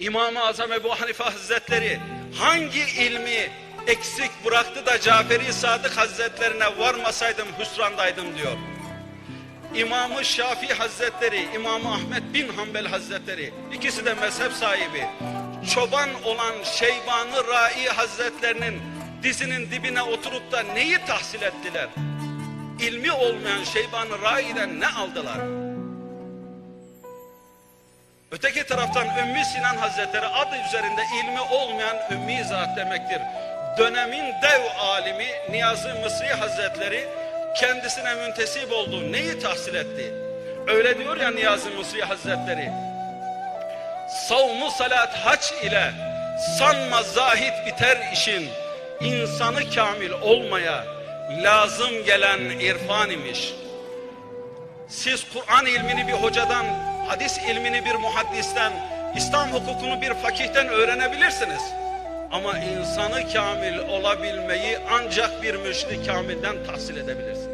İmam-ı Azam Ebu Hanife Hazretleri hangi ilmi eksik bıraktı da Caferi Sadık Hazretlerine varmasaydım hüsrandaydım diyor. İmam-ı Şafii Hazretleri, İmam-ı Ahmet bin Hanbel Hazretleri ikisi de mezhep sahibi. Çoban olan Şeybanı Rai Hazretlerinin dizinin dibine oturup da neyi tahsil ettiler? İlmi olmayan Şeybanı Rai'den ne aldılar? Öteki taraftan Ümmü Sinan Hazretleri adı üzerinde ilmi olmayan ümmi zat demektir. Dönemin dev alimi Niyazi Mısri Hazretleri kendisine müntesip olduğu neyi tahsil etti? Öyle diyor ya Niyazi Mısri Hazretleri. Savmu salat haç ile sanma zahit biter işin. İnsanı kamil olmaya lazım gelen irfan imiş. Siz Kur'an ilmini bir hocadan, hadis ilmini bir muhaddisten, İslam hukukunu bir fakihten öğrenebilirsiniz. Ama insanı kamil olabilmeyi ancak bir müşri kamilden tahsil edebilirsiniz.